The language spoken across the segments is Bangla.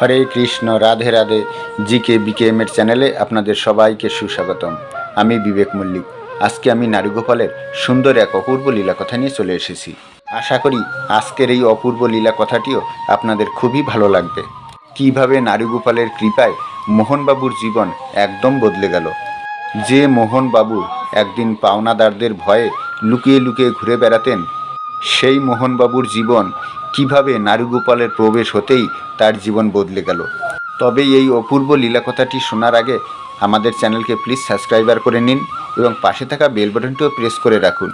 হরে কৃষ্ণ, রাধে রাধে। জি কে বিকেএমের চ্যানেলে আপনাদের সবাইকে সুস্বাগতম। আমি বিবেক মল্লিক। আজকে আমি নারীগোপালের সুন্দর এক অপূর্ব লীলা কথা নিয়ে চলে এসেছি। আশা করি আজকের এই অপূর্ব লীলা কথাটিও আপনাদের খুবই ভালো লাগবে। কীভাবে নারীগোপালের কৃপায় মোহনবাবুর জীবন একদম বদলে গেল। যে মোহনবাবু একদিন পাওনাদারদের ভয়ে লুকিয়ে লুকিয়ে ঘুরে বেড়াতেন, সেই মোহনবাবুর জীবন কীভাবে নারীগোপালের প্রবেশ হতেই তার জীবন বদলে গেল। তবে এই অপূর্ব লীলা কথাটি শোনার আগে আমাদের চ্যানেলকে প্লিজ সাবস্ক্রাইবার করে নিন এবং পাশে থাকা বেল বাটনটিও প্রেস করে রাখুন।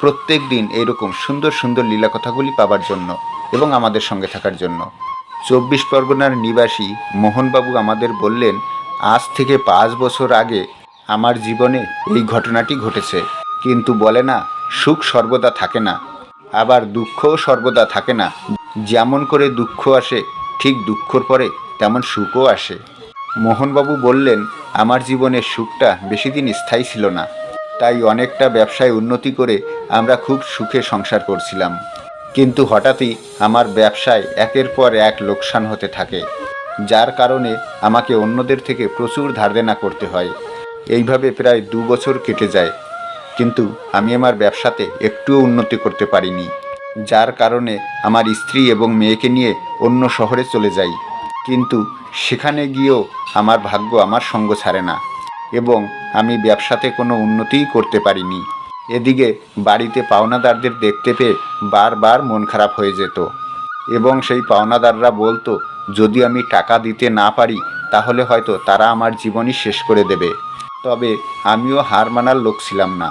প্রত্যেক দিন এইরকম সুন্দর সুন্দর লীলা কথাগুলি পাবার জন্য এবং আমাদের সঙ্গে থাকার জন্য। চব্বিশ পরগনার নিবাসী মোহনবাবু আমাদের বললেন, আজ থেকে পাঁচ বছর আগে আমার জীবনে এই ঘটনাটি ঘটেছে। কিন্তু বলে না, সুখ সর্বদা থাকে না। আবার দুঃখও সর্বদা থাকে না। যেমন করে দুঃখ আসে, ঠিক দুঃখর পরে তেমন সুখও আসে। মোহনবাবু বললেন, আমার জীবনের সুখটা বেশি দিন স্থায়ী ছিল না। তাই অনেকটা ব্যবসায় উন্নতি করে আমরা খুব সুখে সংসার করছিলাম। কিন্তু হঠাৎই আমার ব্যবসায় একের পর এক লোকসান হতে থাকে। যার কারণে আমাকে অন্যদের থেকে প্রচুর ধার দেনা করতে হয়। এইভাবে প্রায় দু বছর কেটে যায়। কিন্তু আমি আমার ব্যবসাতে একটুও উন্নতি করতে পারিনি, যার কারণে আমার স্ত্রী এবং মেয়েকে নিয়ে অন্য শহরে চলে যাই। কিন্তু সেখানে গিয়েও আমার ভাগ্য আমার সঙ্গ ছাড়ে না এবং আমি ব্যবসাতে কোনো উন্নতিই করতে পারিনি। এদিকে বাড়িতে পাওনাদারদের দেখতে পেয়ে বারবার মন খারাপ হয়ে যেত এবং সেই পাওনাদাররা বলতো, যদি আমি টাকা দিতে না পারি, তাহলে হয়তো তারা আমার জীবনই শেষ করে দেবে। তবে আমিও হার মানার লোক ছিলাম না।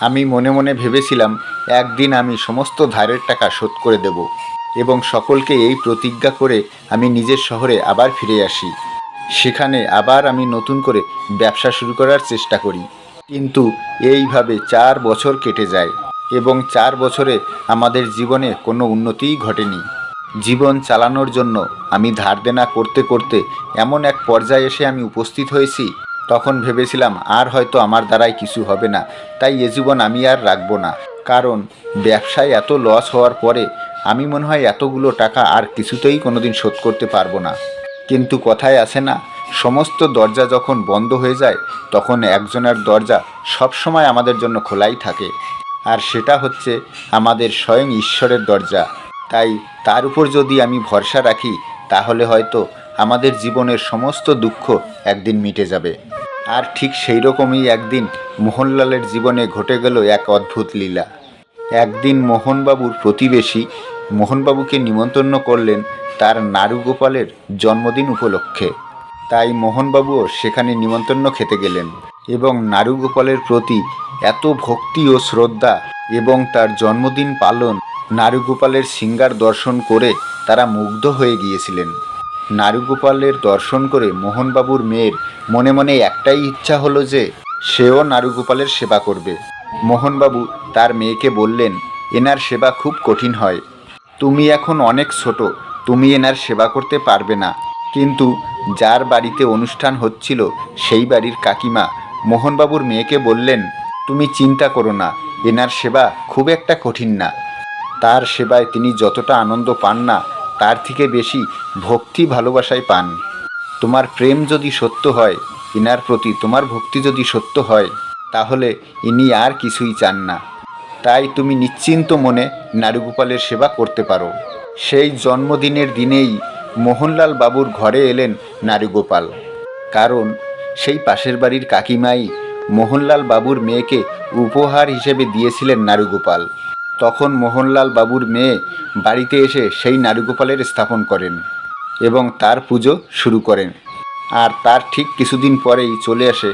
আমি মনে মনে ভেবেছিলাম, একদিন আমি সমস্ত ধারের টাকা শোধ করে দেব এবং সকলকে এই প্রতিজ্ঞা করে আমি নিজের শহরে আবার ফিরে আসি। সেখানে আবার আমি নতুন করে ব্যবসা শুরু করার চেষ্টা করি। কিন্তু এইভাবে চার বছর কেটে যায় এবং চার বছরে আমাদের জীবনে কোনো উন্নতিই ঘটেনি। জীবন চালানোর জন্য আমি ধার দেনা করতে করতে এমন এক পর্যায়ে এসে আমি উপস্থিত হয়েছি তখন ভেবেছিলাম, আর হয়তো আমার দ্বারাই কিছু হবে না, তাই এ জীবন আমি আর রাখব না। কারণ ব্যবসায় এত লস হওয়ার পরে আমি মনে হয় এতগুলো টাকা আর কিছুতেই কোনোদিন শোধ করতে পারব না। কিন্তু কথায় আছে না, সমস্ত দরজা যখন বন্ধ হয়ে যায়, তখন একজনের দরজা সবসময় আমাদের জন্য খোলাই থাকে। আর সেটা হচ্ছে আমাদের স্বয়ং ঈশ্বরের দরজা। তাই তার উপর যদি আমি ভরসা রাখি, তাহলে হয়তো আমাদের জীবনের সমস্ত দুঃখ একদিন মিটে যাবে। আর ঠিক সেই রকমই একদিন মোহনলালের জীবনে ঘটে গেল এক অদ্ভুত লীলা। একদিন মোহনবাবুর প্রতিবেশী মোহনবাবুকে নিমন্ত্রণ করলেন তার নারুগোপালের জন্মদিন উপলক্ষে। তাই মোহনবাবুও সেখানে নিমন্ত্রণ খেতে গেলেন এবং নারুগোপালের প্রতি এত ভক্তি ও শ্রদ্ধা এবং তার জন্মদিন পালন নারুগোপালের সিঙ্গার দর্শন করে তারা মুগ্ধ হয়ে গিয়েছিলেন। নারুগোপালের দর্শন করে মোহনবাবুর মেয়ের মনে মনে একটাই ইচ্ছা হলো যে সেও নারুগোপালের সেবা করবে। মোহনবাবু তার মেয়েকে বললেন, এনার সেবা খুব কঠিন হয়। তুমি এখন অনেক ছোট, তুমি এনার সেবা করতে পারবে না। কিন্তু যার বাড়িতে অনুষ্ঠান হচ্ছিল সেই বাড়ির কাকিমা মোহনবাবুর মেয়েকে বললেন, তুমি চিন্তা করো না, এনার সেবা খুব একটা কঠিন না। তার সেবায় তিনি যতটা আনন্দ পান না তার থেকে বেশি ভক্তি ভালোবাসায় পান। তোমার প্রেম যদি সত্য হয়, ইনার প্রতি তোমার ভক্তি যদি সত্য হয়, তাহলে ইনি আর কিছুই চান না। তাই তুমি নিশ্চিন্ত মনে নারুগোপালের সেবা করতে পারো। সেই জন্মদিনের দিনেই মোহনলাল বাবুর ঘরে এলেন নারুগোপাল। কারণ সেই পাশের বাড়ির কাকিমাই মোহনলাল বাবুর মেয়েকে উপহার হিসেবে দিয়েছিলেন নারুগোপাল। তখন মোহনলাল বাবুর মেয়ে বাড়িতে এসে সেই নারুগোপালের স্থাপন করেন এবং তার পুজো শুরু করেন। আর তার ঠিক কিছুদিন পরেই চলে আসে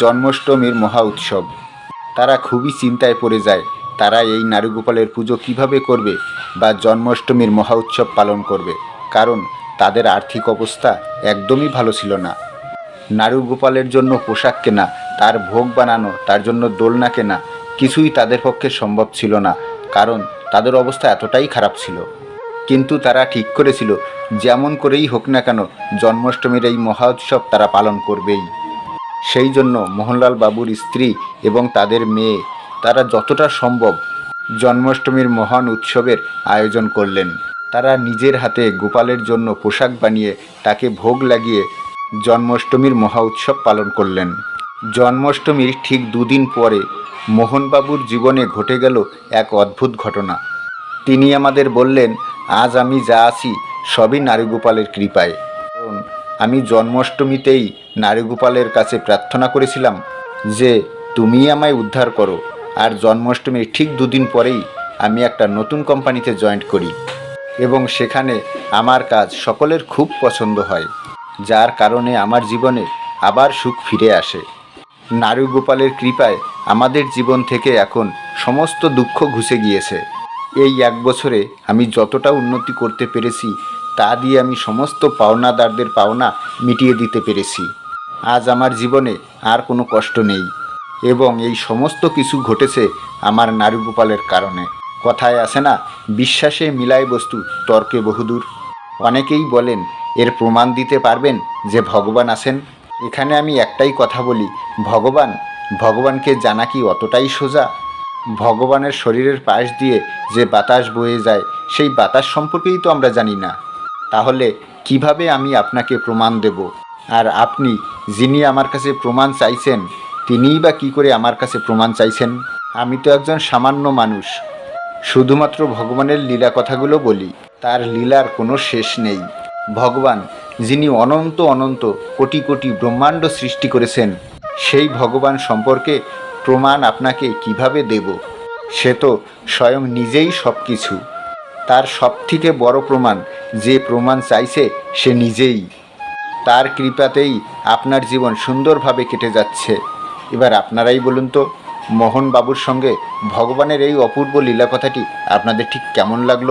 জন্মাষ্টমীর মহা উৎসব। তারা খুবই চিন্তায় পড়ে যায়, তারা এই নারুগোপালের পুজো কীভাবে করবে বা জন্মাষ্টমীর মহা উৎসব পালন করবে, কারণ তাদের আর্থিক অবস্থা একদমই ভালো ছিল না। নারুগোপালের জন্য পোশাক কেনা, তার ভোগ বানানো, তার জন্য দোলনা কেনা কিছুই তাদের পক্ষে সম্ভব ছিল না। কারণ তাদের অবস্থা এতটাই খারাপ ছিল। কিন্তু তারা ঠিক করেছিল, যেমন করেই হোক না কেন জন্মাষ্টমীর এই মহা উৎসব তারা পালন করবেই। সেই জন্য মোহনলাল বাবুর স্ত্রী এবং তাদের মেয়ে তারা যতটা সম্ভব জন্মাষ্টমীর মহান উৎসবের আয়োজন করলেন। তারা নিজের হাতে গোপালের জন্য পোশাক বানিয়ে তাকে ভোগ লাগিয়ে জন্মাষ্টমীর মহা উৎসব পালন করলেন। জন্মাষ্টমীর ঠিক দুদিন পরে মোহনবাবুর জীবনে ঘটে গেল এক অদ্ভুত ঘটনা। তিনি আমাদের বললেন, আজ আমি যা আছি সবই নারীগোপালের কৃপায়। কারণ আমি জন্মাষ্টমীতেই নারীগোপালের কাছে প্রার্থনা করেছিলাম যে তুমি আমায় উদ্ধার করো। আর জন্মাষ্টমীর ঠিক দুদিন পরেই আমি একটা নতুন কোম্পানিতে জয়েন্ট করি এবং সেখানে আমার কাজ সকলের খুব পছন্দ হয়, যার কারণে আমার জীবনে আবার সুখ ফিরে আসে। নারীগোপালের কৃপায় আমাদের জীবন থেকে এখন সমস্ত দুঃখ ঘুষে গিয়েছে। এই এক বছরে আমি যতটা উন্নতি করতে পেরেছি, তা দিয়ে আমি সমস্ত পাওনাদারদের পাওনা মিটিয়ে দিতে পেরেছি। আজ আমার জীবনে আর কোনো কষ্ট নেই এবং এই সমস্ত কিছু ঘটেছে আমার নারীগোপালের কারণে। কথায় আছে না, বিশ্বাসে মিলায় বস্তু তর্কে বহুদূর। অনেকেই বলেন, এর প্রমাণ দিতে পারবেন যে ভগবান আছেন এখানে আমি একটাই কথা বলি, ভগবান, ভগবানকে জানা কি অতটাই সোজা? ভগবানের শরীরের পাশ দিয়ে যে বাতাস বয়ে যায়, সেই বাতাস সম্পর্কেই তো আমরা জানি না। তাহলে কীভাবে আমি আপনাকে প্রমাণ দেব? আর আপনি যিনি আমার কাছে প্রমাণ চাইছেন, তিনিই বা কী করে আমার কাছে প্রমাণ চাইছেন? আমি তো একজন সামান্য মানুষ। শুধুমাত্র ভগবানের লীলা কথাগুলো বলি, তার লীলার কোনো শেষ নেই। ভগবান, যিনি অনন্ত অনন্ত কোটি কোটি ব্রহ্মাণ্ড সৃষ্টি করেছেন, সেই ভগবান সম্পর্কে প্রমাণ আপনাকে কীভাবে দেব? সে তো স্বয়ং নিজেই সব কিছু তার সবথেকে বড় প্রমাণ, যে প্রমাণ চাইছে সে নিজেই। তার কৃপাতেই আপনার জীবন সুন্দরভাবে কেটে যাচ্ছে। এবার আপনারাই বলুন তো মোহন বাবুর সঙ্গে ভগবানের এই অপূর্ব লীলা কথাটি আপনাদের ঠিক কেমন লাগল?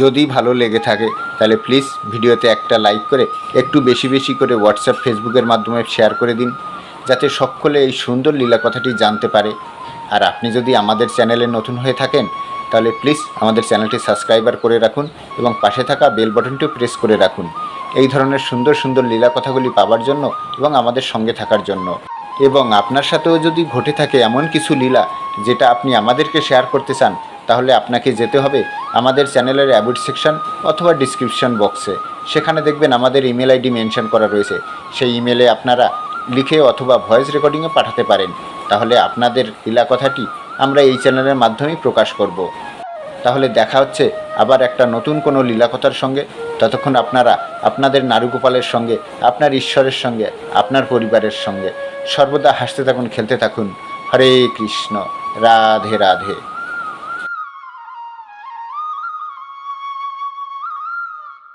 যদি ভালো লেগে থাকে, তাহলে প্লিজ ভিডিওতে একটা লাইক করে একটু বেশি বেশি করে হোয়াটসঅ্যাপ ফেসবুকের মাধ্যমে শেয়ার করে দিন, যাতে সকলে এই সুন্দর লীলা কথাটি জানতে পারে। আর আপনি যদি আমাদের চ্যানেলে নতুন হয়ে থাকেন, তাহলে প্লিজ আমাদের চ্যানেলটি সাবস্ক্রাইবার করে রাখুন এবং পাশে থাকা বেল বাটনটিও প্রেস করে রাখুন। এই ধরনের সুন্দর সুন্দর লীলা কথাগুলি পাওয়ার জন্য এবং আমাদের সঙ্গে থাকার জন্য। এবং আপনার সাথেও যদি ঘটে থাকে এমন কিছু লীলা, যেটা আপনি আমাদেরকে শেয়ার করতে চান তাহলে আপনাকে যেতে হবে আমাদের চ্যানেলের অ্যাবিট সেকশন অথবা ডিসক্রিপশন বক্সে। সেখানে দেখবেন আমাদের ইমেল আইডি মেনশন করা রয়েছে। সেই ইমেলে আপনারা লিখে অথবা ভয়েস রেকর্ডিংয়ে পাঠাতে পারেন। তাহলে আপনাদের লীলা কথাটি আমরা এই চ্যানেলের মাধ্যমেই প্রকাশ করব। তাহলে দেখা হচ্ছে আবার একটা নতুন কোনো লীলাকথার সঙ্গে। ততক্ষণ আপনারা আপনাদের নারুগোপালের সঙ্গে, আপনার ঈশ্বরের সঙ্গে, আপনার পরিবারের সঙ্গে। সর্বদা হাসতে থাকুন, খেলতে থাকুন। হরে কৃষ্ণ। রাধে রাধে।